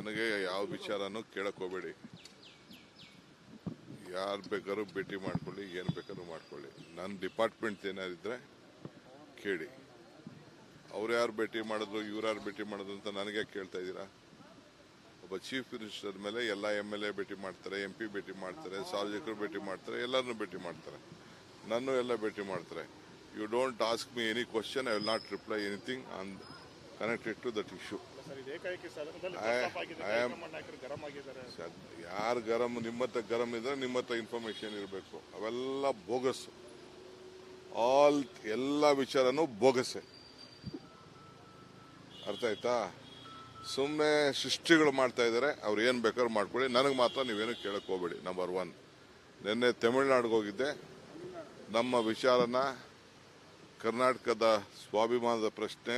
ನನಗೆ ಯಾವ ವಿಚಾರನೂ ಕೇಳಕ್ಕೆ ಯಾರು ಬೇಕಾದ್ರೂ ಭೇಟಿ ಮಾಡ್ಕೊಳ್ಳಿ, ಏನು ಬೇಕಾದ್ರೂ ಮಾಡ್ಕೊಳ್ಳಿ. ನನ್ನ ಡಿಪಾರ್ಟ್ಮೆಂಟ್ ಏನಾರಿದ್ರೆ ಕೇಳಿ. ಅವ್ರು ಯಾರು ಭೇಟಿ ಮಾಡಿದ್ರು, ಇವ್ರು ಯಾರು ಭೇಟಿ ಮಾಡಿದ್ರು ಅಂತ ನನಗೆ ಕೇಳ್ತಾ ಇದ್ದೀರಾ? ಒಬ್ಬ ಚೀಫ್ ಮಿನಿಸ್ಟರ್ ಮೇಲೆ ಎಲ್ಲ ಎಂ ಎಲ್ ಎ ಭೇಟಿ ಮಾಡ್ತಾರೆ ಎಂ ಪಿ ಭೇಟಿ ಮಾಡ್ತಾರೆ, ಸಾರ್ವಜನಿಕರು ಭೇಟಿ ಮಾಡ್ತಾರೆ ಎಲ್ಲರನ್ನೂ ಭೇಟಿ ಮಾಡ್ತಾರೆ. ನನ್ನೂ ಎಲ್ಲ ಭೇಟಿ ಮಾಡ್ತಾರೆ. You don't ask me any question I will not reply anything on connected to that issue ಯಾರು ಗರಂ ನಿಮ್ಮ ಹತ್ರ ಗರಂ ಇದ್ರೆ ನಿಮ್ಮ ಹತ್ರ ಇನ್ಫಾರ್ಮೇಶನ್ ಇರಬೇಕು. ಅವೆಲ್ಲ ಬೋಗಸ್. ಆಲ್ ಎಲ್ಲ ವಿಚಾರನೂ ಬೋಗಸೆ. ಅರ್ಥ ಆಯ್ತಾ? ಸುಮ್ಮನೆ ಸೃಷ್ಟಿಗಳು ಮಾಡ್ತಾ ಇದ್ದಾರೆ ಅವ್ರು ಏನು ಬೇಕಾದ್ರೂ ಮಾಡ್ಕೊಳ್ಳಿ. ನನಗೆ ಮಾತ್ರ ನೀವೇನು ಕೇಳಕ್ಕೆ ಹೋಗ್ಬೇಡಿ ನಂಬರ್ ಒನ್ ನಿನ್ನೆ ತಮಿಳ್ನಾಡಿಗೆ ಹೋಗಿದ್ದೆ. ನಮ್ಮ ವಿಚಾರನ ಕರ್ನಾಟಕದ ಸ್ವಾಭಿಮಾನದ ಪ್ರಶ್ನೆ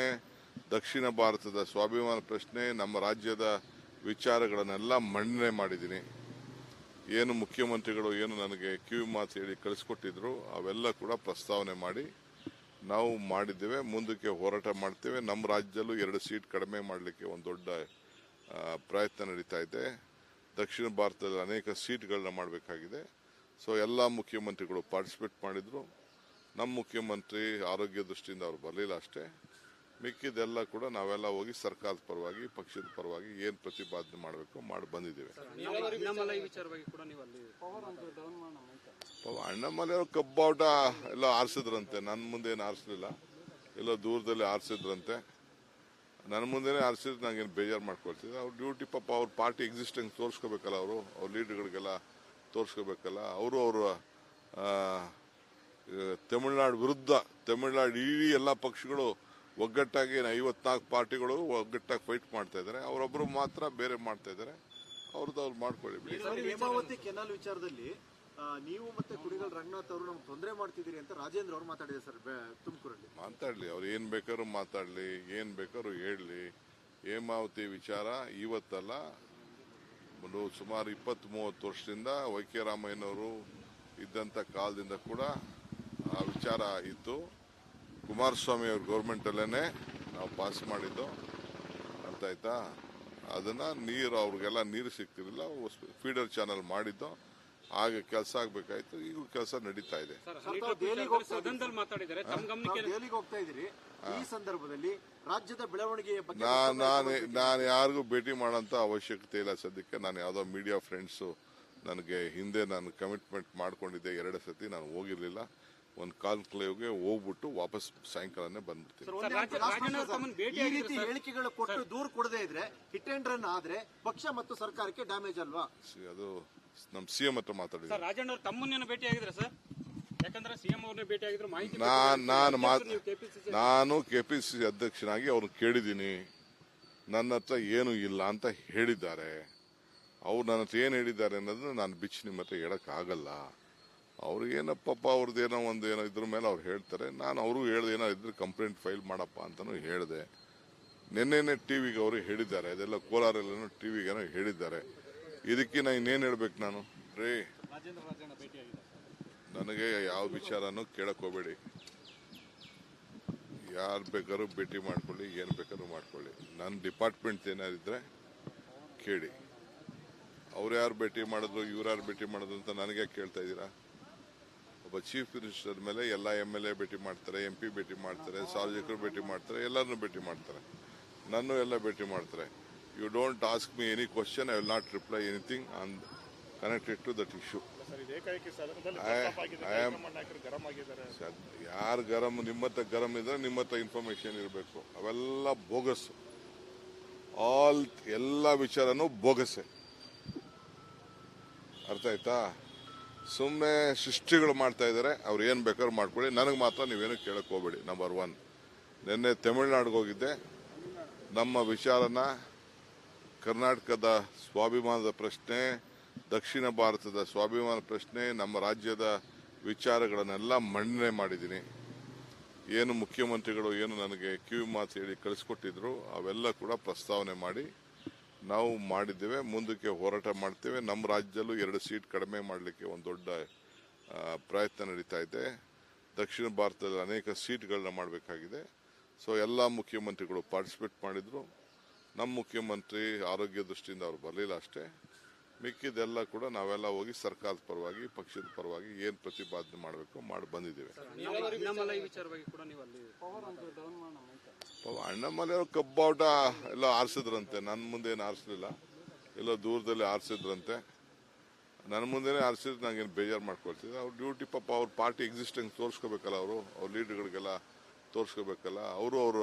ದಕ್ಷಿಣ ಭಾರತದ ಸ್ವಾಭಿಮಾನ ಪ್ರಶ್ನೆ, ನಮ್ಮ ರಾಜ್ಯದ ವಿಚಾರಗಳನ್ನೆಲ್ಲ ಮಂಡನೆ ಮಾಡಿದ್ದೀನಿ. ಏನು ಮುಖ್ಯಮಂತ್ರಿಗಳು ಏನು ನನಗೆ ಕಿವಿ ಮಾತು ಹೇಳಿ ಕಳಿಸ್ಕೊಟ್ಟಿದ್ರು, ಅವೆಲ್ಲ ಕೂಡ ಪ್ರಸ್ತಾವನೆ ಮಾಡಿ ನಾವು ಮಾಡಿದ್ದೇವೆ, ಮುಂದಕ್ಕೆ ಹೋರಾಟ ಮಾಡ್ತೇವೆ. ನಮ್ಮ ರಾಜ್ಯದಲ್ಲೂ ಎರಡು ಸೀಟ್ ಕಡಿಮೆ ಮಾಡಲಿಕ್ಕೆ ಒಂದು ದೊಡ್ಡ ಪ್ರಯತ್ನ ನಡೀತಾ ಇದೆ. ದಕ್ಷಿಣ ಭಾರತದಲ್ಲಿ ಅನೇಕ ಸೀಟ್ಗಳನ್ನ ಮಾಡಬೇಕಾಗಿದೆ. ಸೊ, ಎಲ್ಲ ಮುಖ್ಯಮಂತ್ರಿಗಳು ಪಾರ್ಟಿಸಿಪೇಟ್ ಮಾಡಿದರು. ನಮ್ಮ ಮುಖ್ಯಮಂತ್ರಿ ಆರೋಗ್ಯ ದೃಷ್ಟಿಯಿಂದ ಅವರು ಬರಲಿಲ್ಲ ಅಷ್ಟೇ. ಮಿಕ್ಕಿದೆಲ್ಲ ಕೂಡ ನಾವೆಲ್ಲ ಹೋಗಿ ಸರ್ಕಾರದ ಪರವಾಗಿ ಪಕ್ಷದ ಪರವಾಗಿ ಏನು ಪ್ರತಿಪಾದನೆ ಮಾಡಬೇಕು ಮಾಡಿ ಬಂದಿದ್ದೇವೆ. ಅಣ್ಣಾಮಲೈ ವಿಚಾರವಾಗಿ ಕೂಡ ನೀವು ಅಲ್ಲಿ ಪಾಪ ಅಣ್ಣಮ್ಮಲೆ ಅವ್ರು ಕಬ್ಬಾಟ ಎಲ್ಲ ಆರಿಸಿದ್ರಂತೆ. ನನ್ನ ಮುಂದೆ ಏನು ಆರಿಸ್ಲಿಲ್ಲ. ಎಲ್ಲೋ ದೂರದಲ್ಲಿ ಆರಿಸಿದ್ರಂತೆ. ನನ್ನ ಮುಂದೆನೇ ಆರಿಸಿದ್ರೆ ನಂಗೇನು ಬೇಜಾರು ಮಾಡ್ಕೊಳ್ತಿದ್ದೆ. ಅವ್ರ ಡ್ಯೂಟಿ ಪಾಪ ಅವ್ರ ಪಾರ್ಟಿ ಎಕ್ಸಿಸ್ಟೆನ್ಸ್ ತೋರಿಸ್ಕೋಬೇಕಲ್ಲ ಅವರು. ಅವ್ರ ಲೀಡರ್ಗಳಿಗೆಲ್ಲ ತೋರಿಸ್ಕೋಬೇಕಲ್ಲ. ಅವರು ಅವರ ತಮಿಳ್ನಾಡು ವಿರುದ್ಧ ತಮಿಳ್ನಾಡು ಇಡೀ ಎಲ್ಲ ಪಕ್ಷಗಳು ಒಗ್ಗಟ್ಟಾಗಿ ಐವತ್ನಾಲ್ಕು ಪಾರ್ಟಿಗಳು ಒಗ್ಗಟ್ಟಾಗಿ ಫೈಟ್ ಮಾಡ್ತಾ ಇದ್ದಾರೆ. ಅವರೊಬ್ಬರು ಮಾತ್ರ ಬೇರೆ ಮಾಡ್ತಾ ಇದ್ದಾರೆ. ಅವ್ರದ್ದು ಅವ್ರು ಮಾಡ್ಕೊಳ್ಳಿ ಬಿಡಿ. ಸರ್ ಹೇಮಾವತಿ ಕೆನಾಲ್ ವಿಚಾರದಲ್ಲಿ ನೀವು ಮತ್ತೆ ಕುಡಿಗಲ್ ರಂಗನಾಥ್ ಅವರು ನಮ್ಗೆ ತೊಂದರೆ ಮಾಡ್ತಿದ್ದೀರಿ ಅಂತ ರಾಜೇಂದ್ರ ಅವರು ಮಾತಾಡಿದ್ರು ಸರ್ ತುಮಕೂರಲ್ಲಿ. ಮಾತಾಡಲಿ ಅವ್ರು ಏನು ಬೇಕಾದ್ರೂ ಮಾತಾಡಲಿ ಏನು ಬೇಕಾದ್ರೂ ಹೇಳಲಿ. ಹೇಮಾವತಿ ವಿಚಾರ ಇವತ್ತಲ್ಲ. ಒಂದು ಸುಮಾರು ಇಪ್ಪತ್ತ್ ಮೂವತ್ತು ವರ್ಷದಿಂದ ವೈ ಕೆ ರಾಮಯ್ಯನವರು ಇದ್ದಂಥ ಕಾಲದಿಂದ ಕೂಡ ಆ ವಿಚಾರ ಇತ್ತು. ಕುಮಾರಸ್ವಾಮಿ ಅವ್ರ ಗೌರ್ಮೆಂಟಲ್ಲೇ ನಾವು ಪಾಸ್ ಮಾಡಿದ್ದು. ಅರ್ಥ ಆಯ್ತಾ? ಅದನ್ನ ನೀರು ಅವ್ರಿಗೆಲ್ಲ ನೀರು ಸಿಗ್ತಿರಲಿಲ್ಲ. ಫೀಡರ್ ಚಾನಲ್ ಮಾಡಿದ್ದು. ಆಗ ಕೆಲಸ ಆಗಬೇಕಾಯ್ತು. ಈಗ ಕೆಲಸ ನಡೀತಾ ಇದೆ. ಈ ಸಂದರ್ಭದಲ್ಲಿ ರಾಜ್ಯದ ಬೆಳವಣಿಗೆಯ ಬಗ್ಗೆ ನಾನು ನಾನು ನಾನು ಯಾರಿಗೂ ಭೇಟಿ ಮಾಡೋಂಥ ಅವಶ್ಯಕತೆ ಇಲ್ಲ ಸದ್ಯಕ್ಕೆ. ನಾನು ಯಾವುದೋ ಮೀಡಿಯಾ ಫ್ರೆಂಡ್ಸು ನನಗೆ ಹಿಂದೆ ನಾನು ಕಮಿಟ್ಮೆಂಟ್ ಮಾಡ್ಕೊಂಡಿದ್ದೆ. ಎರಡು ಸತಿ ನಾನು ಹೋಗಿರ್ಲಿಲ್ಲ. ಒಂದು ಕಾನ್ಕ್ಲೇವ್ಗೆ ಹೋಗ್ಬಿಟ್ಟು ವಾಪಸ್ ಸಾಯಂಕಾಲನೇ ಬಂದ್ಬಿಡ್ತೀನಿ. ಈ ರೀತಿ. ಹೇಳಿಕೆಗಳು ಕೊಟ್ಟು ದೂರ ಕೊಡದೇ ಇದ್ರೆ ಹಿಟ್ ಅಂಡ್ ರನ್ ಆದ್ರೆ ಪಕ್ಷ ಮತ್ತು ಸರ್ಕಾರಕ್ಕೆ ಡ್ಯಾಮೇಜ್ ಅಲ್ವಾ? ಸಿ- ಅದು ನಮ್ಮ ಸಿ ಎಂ ಹತ್ರ ಮಾತಾಡಿದ್ದೀನಿ. ಸರ್ ರಾಜಣ್ಣ ಅವ್ರು ತಮ್ಮನ್ನೇನು ಭೇಟಿ ಆಗಿದ್ರೆ ಸರ್? ಯಾಕಂದ್ರೆ ಸಿಎಂ ಅವ್ರನ್ನ ಭೇಟಿ ಆಗಿದ್ರು ಮಾಹಿತಿ ನಾನು ನಾನು ಮಾತ್ ನೀವು ಕೆಪಿಸಿಸಿ ನಾನು ಕೆ ಪಿ ಸಿ ಸಿ ಅಧ್ಯಕ್ಷನಾಗಿ ಅವ್ರನ್ನ ಕೇಳಿದ್ದೀನಿ. ನನ್ನ ಹತ್ರ ಏನೂ ಇಲ್ಲ ಅಂತ ಹೇಳಿದ್ದಾರೆ. ಅವ್ರು ನನ್ನ ಹತ್ರ ಏನು ಹೇಳಿದ್ದಾರೆ ಅನ್ನೋದನ್ನ ನಾನು ಬಿಚ್ಚಿ ನಿಮ್ಮ ಹತ್ರ ಹೇಳೋಕ್ಕಾಗಲ್ಲ. ಅವ್ರಿಗೇನೋ ಅವ್ರದ್ದು ಅವ್ರದ್ದೇನೋ ಒಂದು ಏನೋ ಇದ್ರ ಮೇಲೆ ಅವ್ರು ಹೇಳ್ತಾರೆ. ನಾನು ಅವ್ರಿಗೂ ಹೇಳಿದೆ ಏನೋ ಇದ್ರೆ ಕಂಪ್ಲೇಂಟ್ ಫೈಲ್ ಮಾಡಪ್ಪ ಅಂತಲೂ ಹೇಳಿದೆ. ನಿನ್ನೆನೇ ಟಿ ವಿಗೆ ಅವರು ಹೇಳಿದ್ದಾರೆ. ಅದೆಲ್ಲ ಕೋಲಾರಲ್ಲೇನೋ ಟಿವಿಗೇನೋ ಹೇಳಿದ್ದಾರೆ. ಇದಕ್ಕೆ ನಾನು ಇನ್ನೇನು ಹೇಳ್ಬೇಕು ನಾನು? ರೀ, ನನಗೆ ಯಾವ ವಿಚಾರನೂ ಕೇಳಕ್ಕೋಬೇಡಿ ಯಾರು ಬೇಕಾದ್ರೂ ಭೇಟಿ ಮಾಡ್ಕೊಳ್ಳಿ, ಏನು ಬೇಕಾದ್ರೂ ಮಾಡ್ಕೊಳ್ಳಿ. ನನ್ನ ಡಿಪಾರ್ಟ್ಮೆಂಟ್ ಏನಾರಿದ್ರೆ ಕೇಳಿ. ಅವ್ರು ಯಾರು ಭೇಟಿ ಮಾಡಿದ್ರು, ಇವ್ರು ಯಾರು ಭೇಟಿ ಮಾಡಿದ್ರು ಅಂತ ನನಗೆ ಕೇಳ್ತಾ ಇದ್ದೀರಾ? ಒಬ್ಬ ಚೀಫ್ ಮಿನಿಸ್ಟರ್ ಮೇಲೆ ಎಲ್ಲ ಎಂ ಎಲ್ ಎ ಭೇಟಿ ಮಾಡ್ತಾರೆ ಎಂ ಪಿ ಭೇಟಿ ಮಾಡ್ತಾರೆ ಸಾರ್ವಜನಿಕರು ಭೇಟಿ ಮಾಡ್ತಾರೆ ಎಲ್ಲರನ್ನೂ ಭೇಟಿ ಮಾಡ್ತಾರೆ. ನನ್ನೂ ಎಲ್ಲ ಭೇಟಿ ಮಾಡ್ತಾರೆ. You don't ask me any question I will not reply anything on connected to that issue ಯಾರು ಗರಂ ನಿಮ್ಮ ಹತ್ರ ಗರಂ ಇದ್ರೆ ನಿಮ್ಮ ಹತ್ರ ಇನ್ಫಾರ್ಮೇಶನ್ ಇರಬೇಕು. ಅವೆಲ್ಲ ಬೋಗಸ್. ಆಲ್ ಎಲ್ಲ ವಿಚಾರನೂ ಬೋಗಸೆ. ಅರ್ಥ ಆಯ್ತಾ? ಸುಮ್ಮನೆ ಸೃಷ್ಟಿಗಳು ಮಾಡ್ತಾ ಇದ್ದಾರೆ, ಅವ್ರು ಏನು ಬೇಕಾದ್ರೂ ಮಾಡ್ಕೊಳ್ಳಿ. ನನಗೆ ಮಾತ್ರ ನೀವೇನು ಕೇಳಕ್ಕೆ ಹೋಗ್ಬೇಡಿ ನಂಬರ್ ಒನ್ ನಿನ್ನೆ ತಮಿಳ್ನಾಡಿಗೆ ಹೋಗಿದ್ದೆ. ನಮ್ಮ ವಿಚಾರನ ಕರ್ನಾಟಕದ ಸ್ವಾಭಿಮಾನದ ಪ್ರಶ್ನೆ, ದಕ್ಷಿಣ ಭಾರತದ ಸ್ವಾಭಿಮಾನ ಪ್ರಶ್ನೆ, ನಮ್ಮ ರಾಜ್ಯದ ವಿಚಾರಗಳನ್ನೆಲ್ಲ ಮಂಡನೆ ಮಾಡಿದ್ದೀನಿ. ಏನು ಮುಖ್ಯಮಂತ್ರಿಗಳು ಏನು ನನಗೆ ಕಿವಿ ಮಾತು ಹೇಳಿ ಕಳಿಸ್ಕೊಟ್ಟಿದ್ರು, ಅವೆಲ್ಲ ಕೂಡ ಪ್ರಸ್ತಾವನೆ ಮಾಡಿ ನಾವು ಮಾಡಿದ್ದೇವೆ ಮುಂದಕ್ಕೆ ಹೋರಾಟ ಮಾಡ್ತೇವೆ. ನಮ್ಮ ರಾಜ್ಯದಲ್ಲೂ ಎರಡು ಸೀಟ್ ಕಡಿಮೆ ಮಾಡಲಿಕ್ಕೆ ಒಂದು ದೊಡ್ಡ ಪ್ರಯತ್ನ ನಡೀತಾ ಇದೆ. ದಕ್ಷಿಣ ಭಾರತದಲ್ಲಿ ಅನೇಕ ಸೀಟ್ಗಳನ್ನ ಮಾಡಬೇಕಾಗಿದೆ. ಸೊ ಎಲ್ಲ ಮುಖ್ಯಮಂತ್ರಿಗಳು ಪಾರ್ಟಿಸಿಪೇಟ್ ಮಾಡಿದರು. ನಮ್ಮ ಮುಖ್ಯಮಂತ್ರಿ ಆರೋಗ್ಯ ದೃಷ್ಟಿಯಿಂದ ಅವ್ರು ಬರಲಿಲ್ಲ ಅಷ್ಟೇ. ಮಿಕ್ಕಿದೆಲ್ಲ ಕೂಡ ನಾವೆಲ್ಲ ಹೋಗಿ ಸರ್ಕಾರದ ಪರವಾಗಿ ಪಕ್ಷದ ಪರವಾಗಿ ಏನು ಪ್ರತಿಪಾದನೆ ಮಾಡಬೇಕು ಮಾಡಿ ಬಂದಿದ್ದೇವೆ. ಪಾಪ ಅಣ್ಣಮ್ಮಲೆ ಅವ್ರು ಕಬ್ಬಾಟ ಎಲ್ಲ ಆರಿಸಿದ್ರಂತೆ. ನನ್ನ ಮುಂದೆ ಏನು ಆರಿಸ್ಲಿಲ್ಲ. ಎಲ್ಲೋ ದೂರದಲ್ಲಿ ಆರಿಸಿದ್ರಂತೆ. ನನ್ನ ಮುಂದೆನೇ ಆರಿಸಿದ್ರೆ ನಂಗೇನು ಬೇಜಾರು ಮಾಡ್ಕೊಳ್ತಿದ್ದೆ ಅವ್ರ ಡ್ಯೂಟಿ ಪಾಪ ಅವ್ರ ಪಾರ್ಟಿ ಎಕ್ಸಿಸ್ಟೆನ್ಸ್ ತೋರಿಸ್ಕೋಬೇಕಲ್ಲ ಅವರು? ಅವ್ರ ಲೀಡರ್ಗಳಿಗೆಲ್ಲ ತೋರಿಸ್ಕೋಬೇಕಲ್ಲ? ಅವರು ಅವರ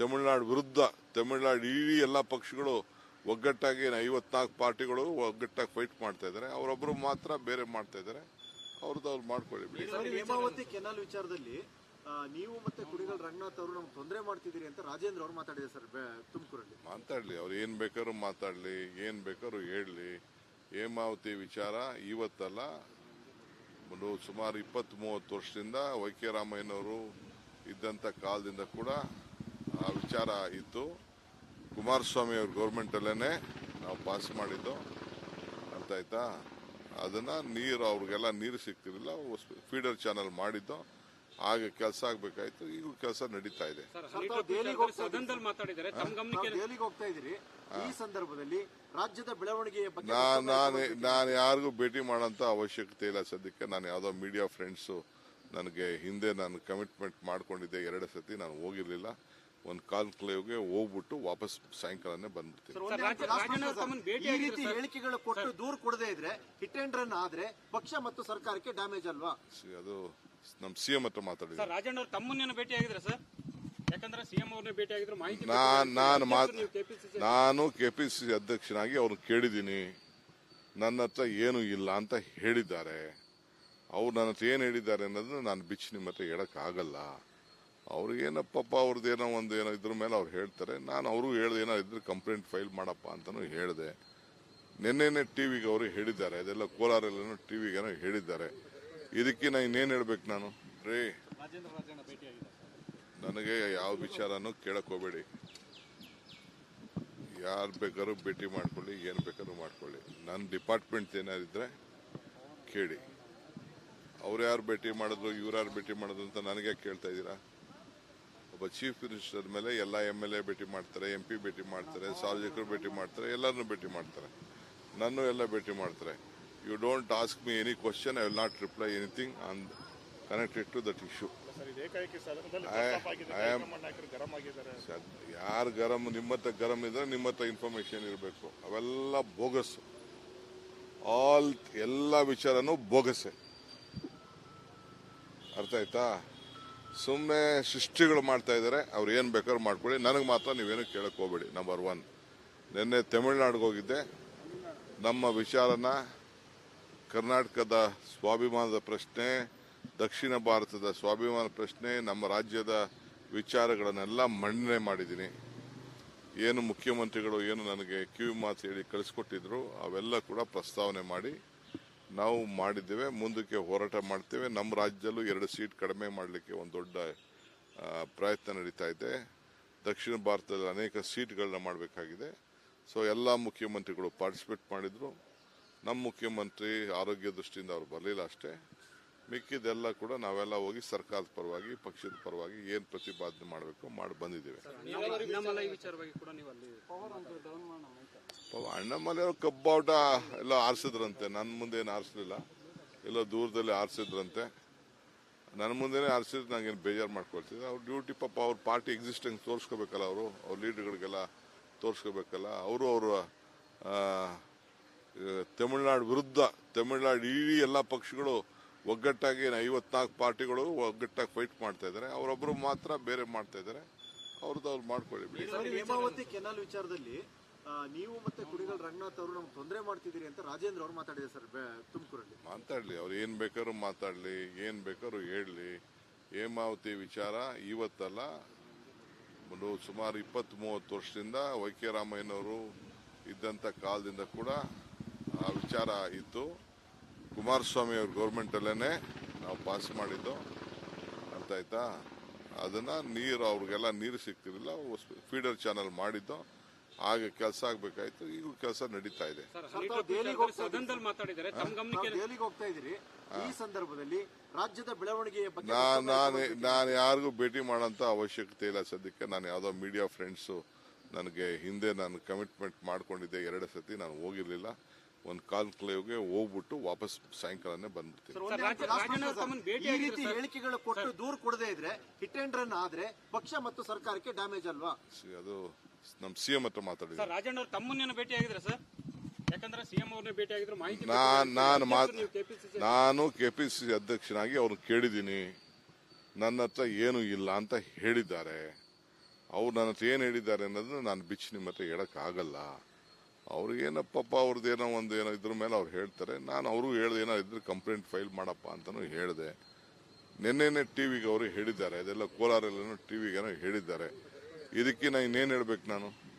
ತಮಿಳ್ನಾಡು ವಿರುದ್ಧ, ತಮಿಳ್ನಾಡು ಇಡೀ ಎಲ್ಲ ಪಕ್ಷಗಳು ಒಗ್ಗಟ್ಟಾಗಿ ಐವತ್ನಾಲ್ಕು ಪಾರ್ಟಿಗಳು ಒಗ್ಗಟ್ಟಾಗಿ ಫೈಟ್ ಮಾಡ್ತಾ ಇದ್ದಾರೆ ಅವರೊಬ್ಬರು ಮಾತ್ರ ಬೇರೆ ಮಾಡ್ತಾ ಇದ್ದಾರೆ ಅವ್ರದ್ದು ಅವ್ರು ಮಾಡ್ಕೊಳ್ಳಿ ನೀವು ಮತ್ತೆ ಕುಡಿಗಲ್ ರಂಗನಾಥ್ ಅವರು ನಮ್ಗೆ ತೊಂದರೆ ಮಾಡ್ತಿದ್ದೀರಿ ಅಂತ ರಾಜೇಂದ್ರ ಅವರು ಮಾತಾಡಿದ್ದಾರೆ ಸರ್ ತುಮಕೂರಲ್ಲಿ. ಮಾತಾಡ್ಲಿ, ಅವ್ರು ಏನ್ ಬೇಕಾದ್ರೂ ಮಾತಾಡ್ಲಿ, ಏನ್ ಬೇಕಾದ್ರೂ ಹೇಳಲಿ. ಹೇಮಾವತಿ ವಿಚಾರ ಇವತ್ತಲ್ಲ, ಒಂದು ಸುಮಾರು ಇಪ್ಪತ್ತ್ ಮೂವತ್ತು ವರ್ಷದಿಂದ ವೈ ಕೆ ರಾಮಯ್ಯನವರು ಇದ್ದಂಥ ಕಾಲದಿಂದ ಕೂಡ ಆ ವಿಚಾರ ಇತ್ತು. ಕುಮಾರಸ್ವಾಮಿ ಅವ್ರ ಗೌರ್ಮೆಂಟಲ್ಲೇ ನಾವು ಪಾಸ್ ಮಾಡಿದ್ದು ಅರ್ಥ ಆಯ್ತಾ ಅದನ್ನು ನೀರು, ಅವ್ರಿಗೆಲ್ಲ ನೀರು ಸಿಗ್ತಿರಲಿಲ್ಲ, ಫೀಡರ್ ಚಾನಲ್ ಮಾಡಿದ್ದು. ಆಗ ಕೆಲಸ ಆಗ್ಬೇಕಾಯ್ತು ಈಗ ಕೆಲಸ ನಡೀತಾ ಇದೆ. ಸದನದಲ್ಲಿ ಮಾತಾಡಿದ್ದಾರೆ. ತಮ್ಮ ಗಮನಕ್ಕೆ ದೆಹಲಿಗೆ ಹೋಗ್ತಾ ಇದ್ದೀರಿ. ಈ ಸಂದರ್ಭದಲ್ಲಿ ರಾಜ್ಯದ ಬೆಳವಣಿಗೆಯ ಬಗ್ಗೆ ನಾನು ನಾನು ನಾನು ಯಾರಿಗೂ ಭೇಟಿ ಮಾಡೋಂಥ ಅವಶ್ಯಕತೆ ಇಲ್ಲ ಸದ್ಯಕ್ಕೆ. ನಾನು ಯಾವುದೋ ಮೀಡಿಯಾ ಫ್ರೆಂಡ್ಸು ನನಗೆ ಹಿಂದೆ ನಾನು ಕಮಿಟ್ಮೆಂಟ್ ಮಾಡ್ಕೊಂಡಿದ್ದೆ ಎರಡು ಸತಿ ನಾನು ಹೋಗಿರ್ಲಿಲ್ಲ. ಒಂದು ಕಾನ್ಕ್ಲೇವ್ಗೆ ಹೋಗ್ಬಿಟ್ಟು ವಾಪಸ್ ಸಾಯಂಕಾಲನೇ ಬಂದ್ಬಿಡ್ತೀನಿ. ಈ ರೀತಿ ಹೇಳಿಕೆಗಳು ಕೊಟ್ಟು ದೂರ ಕೊಡದೇ ಇದ್ರೆ ಹಿಟ್ ಅಂಡ್ ರನ್ ಆದ್ರೆ ಪಕ್ಷ ಮತ್ತು ಸರ್ಕಾರಕ್ಕೆ ಡ್ಯಾಮೇಜ್ ಅಲ್ವಾ? ಅದು ನಮ್ಮ ಸಿಎಂ ಹತ್ರ ಮಾತಾಡಿದ್ರು ಸರ್ ರಾಜಣ್ಣ ಅವ್ರು ಸರ್? ಯಾಕಂದ್ರೆ ಸಿಎಂ ಅವ್ರನ್ನೇ ಭೇಟಿ ಆಗಿದ್ರು ಮಾಹಿತಿ ನಾನು ನಾನು ಮಾತ್ ಕೆಪಿಸಿಸಿ ಪಿ ಸಿ ಸಿ ಅಧ್ಯಕ್ಷನಾಗಿ ಅವ್ರನ್ನ ಕೇಳಿದ್ದೀನಿ. ನನ್ನ ಹತ್ರ ಏನೂ ಇಲ್ಲ ಅಂತ ಹೇಳಿದ್ದಾರೆ. ಅವ್ರು ನನ್ನ ಹತ್ರ ಏನು ಹೇಳಿದ್ದಾರೆ ಅನ್ನೋದನ್ನ ನಾನು ಬಿಚ್ಚಿ ನಿಮ್ಮ ಹತ್ರ ಹೇಳೋಕ್ಕಾಗಲ್ಲ. ಅವ್ರಿಗೇನಪ್ಪ ಅವ್ರದ್ದು ಏನೋ ಒಂದು ಏನೋ ಇದ್ರ ಮೇಲೆ ಅವ್ರು ಹೇಳ್ತಾರೆ. ನಾನು ಅವರು ಹೇಳ್ದೆ ಏನೋ ಇದ್ರೆ ಕಂಪ್ಲೇಂಟ್ ಫೈಲ್ ಮಾಡಪ್ಪ ಅಂತಲೂ ಹೇಳಿದೆ. ನಿನ್ನೆನೆ ಟಿ ವಿಗೆ ಅವರು ಹೇಳಿದ್ದಾರೆ. ಅದೆಲ್ಲ ಕೋಲಾರಲ್ಲೇನೋ ಟಿ ವಿಗೇನೋ ಹೇಳಿದ್ದಾರೆ. ಇದಕ್ಕೆ ನಾ ಇನ್ನೇನು ಹೇಳ್ಬೇಕು ನಾನು? ರೀ ನನಗೆ ಯಾವ ವಿಚಾರನೂ ಕೇಳಕ್ ಹೋಗ್ಬೇಡಿ. ಯಾರು ಬೇಕಾದ್ರೂ ಭೇಟಿ ಮಾಡ್ಕೊಳ್ಳಿ ಏನು ಬೇಕಾದ್ರೂ ಮಾಡ್ಕೊಳ್ಳಿ. ನನ್ನ ಡಿಪಾರ್ಟ್ಮೆಂಟ್ ಏನಾರಿದ್ರೆ ಕೇಳಿ. ಅವ್ರು ಯಾರು ಭೇಟಿ ಮಾಡಿದ್ರು ಇವ್ರು ಯಾರು ಭೇಟಿ ಮಾಡಿದ್ರು ಅಂತ ನನಗೆ ಕೇಳ್ತಾ ಇದ್ದೀರಾ? ಒಬ್ಬ ಚೀಫ್ ಮಿನಿಸ್ಟರ್ ಮೇಲೆ ಎಲ್ಲ ಎಂ ಎಲ್ ಎ ಭೇಟಿ ಮಾಡ್ತಾರೆ ಎಂ ಪಿ ಭೇಟಿ ಮಾಡ್ತಾರೆ ಸಾರ್ವಜನಿಕರು ಭೇಟಿ ಮಾಡ್ತಾರೆ ಎಲ್ಲರನ್ನೂ ಭೇಟಿ ಮಾಡ್ತಾರೆ. ನನ್ನೂ ಎಲ್ಲ ಭೇಟಿ ಮಾಡ್ತಾರೆ. You don't ask me any question I will not reply anything on connected to that issue sir ಇದು ಏಕಾಏಕಿ ಸದನದಲ್ಲಿ I- ಪ್ರಸ್ತಾಪ ಆಗಿದೆ I am- ಹೈಕಮಾಂಡ್ ನಾಯಕರು ಗರಂ ಆಗಿದ್ದಾರೆ. ಯಾರು ಗರಂ ನಿಮ್ಮ ಹತ್ರ ಗರಂ ಇದ್ರೆ ನಿಮ್ಮ ಹತ್ರ ಇನ್ಫಾರ್ಮೇಶನ್ ಇರಬೇಕು. ಅವೆಲ್ಲ ಬೋಗಸ್. ಆಲ್ ಎಲ್ಲ ವಿಚಾರನೂ ಬೋಗಸ್ಸೆ ಅರ್ಥ ಆಯ್ತಾ? ಸುಮ್ಮನೆ ಸೃಷ್ಟಿಗಳು ಮಾಡ್ತಾ ಇದ್ದಾರೆ ಅವ್ರು ಏನು ಬೇಕಾದ್ರೂ ಮಾಡ್ಕೊಳ್ಳಿ. ನನಗೆ ಮಾತ್ರ ನೀವೇನು ಕೇಳಕ್ಕೆ ಹೋಗ್ಬೇಡಿ ನಂಬರ್ ಒನ್ ನಿನ್ನೆ ತಮಿಳ್ನಾಡಿಗೆ ಹೋಗಿದ್ದೆ. ನಮ್ಮ ವಿಚಾರನ ಕರ್ನಾಟಕದ ಸ್ವಾಭಿಮಾನದ ಪ್ರಶ್ನೆ, ದಕ್ಷಿಣ ಭಾರತದ ಸ್ವಾಭಿಮಾನ ಪ್ರಶ್ನೆ, ನಮ್ಮ ರಾಜ್ಯದ ವಿಚಾರಗಳನ್ನೆಲ್ಲ ಮಂಡನೆ ಮಾಡಿದ್ದೀನಿ. ಏನು ಮುಖ್ಯಮಂತ್ರಿಗಳು ಏನು ನನಗೆ ಕಿವಿ ಮಾತು ಹೇಳಿ ಕಳಿಸ್ಕೊಟ್ಟಿದ್ರು, ಅವೆಲ್ಲ ಕೂಡ ಪ್ರಸ್ತಾವನೆ ಮಾಡಿ ನಾವು ಮಾಡಿದ್ದೇವೆ, ಮುಂದಕ್ಕೆ ಹೋರಾಟ ಮಾಡ್ತೇವೆ. ನಮ್ಮ ರಾಜ್ಯದಲ್ಲೂ ಎರಡು ಸೀಟ್ ಕಡಿಮೆ ಮಾಡಲಿಕ್ಕೆ ಒಂದು ದೊಡ್ಡ ಪ್ರಯತ್ನ ನಡೀತಾ ಇದೆ. ದಕ್ಷಿಣ ಭಾರತದಲ್ಲಿ ಅನೇಕ ಸೀಟ್ಗಳನ್ನ ಮಾಡಬೇಕಾಗಿದೆ. ಸೊ ಎಲ್ಲ ಮುಖ್ಯಮಂತ್ರಿಗಳು ಪಾರ್ಟಿಸಿಪೇಟ್ ಮಾಡಿದ್ರು. ನಮ್ಮ ಮುಖ್ಯಮಂತ್ರಿ ಆರೋಗ್ಯ ದೃಷ್ಟಿಯಿಂದ ಅವ್ರು ಬರಲಿಲ್ಲ ಅಷ್ಟೇ. ಮಿಕ್ಕಿದೆಲ್ಲ ಕೂಡ ನಾವೆಲ್ಲ ಹೋಗಿ ಸರ್ಕಾರದ ಪರವಾಗಿ ಪಕ್ಷದ ಪರವಾಗಿ ಏನು ಪ್ರತಿಪಾದನೆ ಮಾಡಬೇಕು ಮಾಡಿ ಬಂದಿದ್ದೇವೆ. ಅಣ್ಣಮಲೆ ಅವರು ಕಬ್ಬಾಟ ಎಲ್ಲ ಆರಿಸಿದ್ರಂತೆ. ನನ್ನ ಮುಂದೆ ಏನು ಆರಿಸ್ಲಿಲ್ಲ. ಎಲ್ಲ ದೂರದಲ್ಲಿ ಆರಿಸಿದ್ರಂತೆ. ನನ್ನ ಮುಂದೆನೇ ಆರಿಸಿದ್ರೆ ನಂಗೇನು ಬೇಜಾರು ಮಾಡ್ಕೊಳ್ತಿದ್ದೆ. ಅವ್ರ ಡ್ಯೂಟಿ ಪಾಪ ಅವ್ರ ಪಾರ್ಟಿ ಎಕ್ಸಿಸ್ಟೆನ್ಸ್ ತೋರಿಸ್ಕೋಬೇಕಲ್ಲ ಅವರು. ಅವ್ರ ಲೀಡರ್ಗಳಿಗೆಲ್ಲ ತೋರಿಸ್ಕೋಬೇಕಲ್ಲ. ಅವರು ಅವರು ತಮಿಳ್ನಾಡು ವಿರುದ್ಧ ತಮಿಳುನಾಡು ಇಡೀ ಎಲ್ಲ ಪಕ್ಷಗಳು ಒಗ್ಗಟ್ಟಾಗಿ ಐವತ್ನಾಲ್ಕು ಪಾರ್ಟಿಗಳು ಒಗ್ಗಟ್ಟಾಗಿ ಫೈಟ್ ಮಾಡ್ತಾ ಇದ್ದಾರೆ. ಅವರೊಬ್ಬರು ಮಾತ್ರ ಬೇರೆ ಮಾಡ್ತಾ ಇದ್ದಾರೆ. ಅವ್ರದ್ದು ಅವ್ರು ಮಾಡ್ಕೊಳ್ಳಿ ಹೇಮಾವತಿ ಕೆನಾಲ್ ವಿಚಾರದಲ್ಲಿ ನೀವು ಮತ್ತೆ ಕುಡಿಗಲ್ ರಂಗನಾಥ್ ಅವರು ನಮ್ಗೆ ತೊಂದರೆ ಮಾಡ್ತಿದ್ದೀರಿ ಅಂತ ರಾಜೇಂದ್ರ ಅವರು ಮಾತಾಡಿದ್ರು ಸರ್ ತುಮಕೂರಲ್ಲಿ. ಮಾತಾಡಲಿ ಅವ್ರು ಏನ್ ಬೇಕಾದ್ರೂ ಮಾತಾಡಲಿ ಏನ್ ಬೇಕಾದ್ರೂ ಹೇಳಲಿ. ಹೇಮಾವತಿ ವಿಚಾರ ಇವತ್ತಲ್ಲ ಒಂದು ಸುಮಾರು ಇಪ್ಪತ್ತ್ ಮೂವತ್ತು ವರ್ಷದಿಂದ ವೈ ಕೆ ರಾಮಯ್ಯನವರು ಇದ್ದಂಥ ಕಾಲದಿಂದ ಕೂಡ ಆ ವಿಚಾರ ಇತ್ತು ಕುಮಾರಸ್ವಾಮಿ ಅವ್ರ ಗೌರ್ಮೆಂಟಲ್ಲೇ ನಾವು ಪಾಸ್ ಮಾಡಿದ್ದು. ಅರ್ಥ ಆಯ್ತಾ? ಅದನ್ನು ನೀರು ಅವ್ರಿಗೆಲ್ಲ ನೀರು ಸಿಗ್ತಿರಲಿಲ್ಲ. ಫೀಡರ್ ಚಾನಲ್ ಮಾಡಿದ್ದು. ಆಗ ಕೆಲಸ ಆಗಬೇಕಾಯ್ತು. ಈಗ ಕೆಲಸ ನಡೀತಾ ಇದೆ. ಈ ಸಂದರ್ಭದಲ್ಲಿ ರಾಜ್ಯದ ಬೆಳವಣಿಗೆಯ ಬಗ್ಗೆ ನಾನು ನಾನು ನಾನು ಯಾರಿಗೂ ಭೇಟಿ ಮಾಡೋಂಥ ಅವಶ್ಯಕತೆ ಇಲ್ಲ ಸದ್ಯಕ್ಕೆ. ನಾನು ಯಾವುದೋ ಮೀಡಿಯಾ ಫ್ರೆಂಡ್ಸು ನನಗೆ ಹಿಂದೆ ನಾನು ಕಮಿಟ್ಮೆಂಟ್ ಮಾಡ್ಕೊಂಡಿದ್ದೆ. ಎರಡು ಸತಿ ನಾನು ಹೋಗಿರಲಿಲ್ಲ. ಒಂದು ಕಾಲ್ ಕ್ಲೇವ್ಗೆ ಹೋಗ್ಬಿಟ್ಟು ವಾಪಸ್ ಸಾಯಂಕಾಲನೇ ಬಂದ್ಬಿಡ್ತೀನಿ. ಈ ರೀತಿ. ಹೇಳಿಕೆಗಳು ಕೊಟ್ಟು ದೂರ ಕೊಡದೇ ಇದ್ರೆ ಹಿಟ್ ಅಂಡ್ ರನ್ ಆದ್ರೆ ಪಕ್ಷ ಮತ್ತು ಸರ್ಕಾರಕ್ಕೆ ಡ್ಯಾಮೇಜ್ ಅಲ್ವಾ? ಸಿ- ಅದು ನಮ್ಮ ಸಿ ಎಂ ಹತ್ರ ಮಾತಾಡಿದ್ದೀನಿ ಸರ್ ರಾಜಣ್ಣ ಅವ್ರು ತಮ್ಮನ್ನೇನು ಭೇಟಿ ಆಗಿದ್ರೆ ಸರ್? ಯಾಕಂದ್ರೆ ಸಿಎಂ ಅವ್ರನ್ನ ಭೇಟಿ ಆಗಿದ್ರು ಮಾಹಿತಿ ನಾನು ನಾನು ಕೆಪಿಸಿಸಿ ನಾನು ಕೆ ಪಿ ಸಿ ಸಿ ಅಧ್ಯಕ್ಷನಾಗಿ ಅವ್ರನ್ನ ಕೇಳಿದ್ದೀನಿ. ನನ್ನ ಹತ್ರ ಏನೂ ಇಲ್ಲ ಅಂತ ಹೇಳಿದ್ದಾರೆ. ಅವ್ರು ನನ್ನ ಹತ್ರ ಏನು ಹೇಳಿದ್ದಾರೆ ಅನ್ನೋದನ್ನ ನಾನು ಬಿಚ್ಚಿ ನಿಮ್ಮ ಹತ್ರ ಹೇಳೋಕ್ಕಾಗಲ್ಲ. ಅವ್ರಿಗೇನೋ ಅವ್ರದ್ದು ಅವ್ರದ್ದೇನೋ ಒಂದು ಏನೋ ಇದ್ರ ಮೇಲೆ ಅವ್ರು ಹೇಳ್ತಾರೆ. ನಾನು ಅವ್ರಿಗೂ ಹೇಳ್ದೆ ಏನೋ ಇದ್ರೆ ಕಂಪ್ಲೇಂಟ್ ಫೈಲ್ ಮಾಡಪ್ಪ ಅಂತಲೂ ಹೇಳಿದೆ. ನಿನ್ನೆನೆ ಟಿ ವಿಗೆ ಅವರು ಹೇಳಿದ್ದಾರೆ. ಅದೆಲ್ಲ ಕೋಲಾರಲ್ಲೇನೋ ಟಿ ವಿಗೇನೋ ಹೇಳಿದ್ದಾರೆ. ಇದಕ್ಕೆ ನಾನು ಇನ್ನೇನು ಹೇಳ್ಬೇಕು ನಾನು?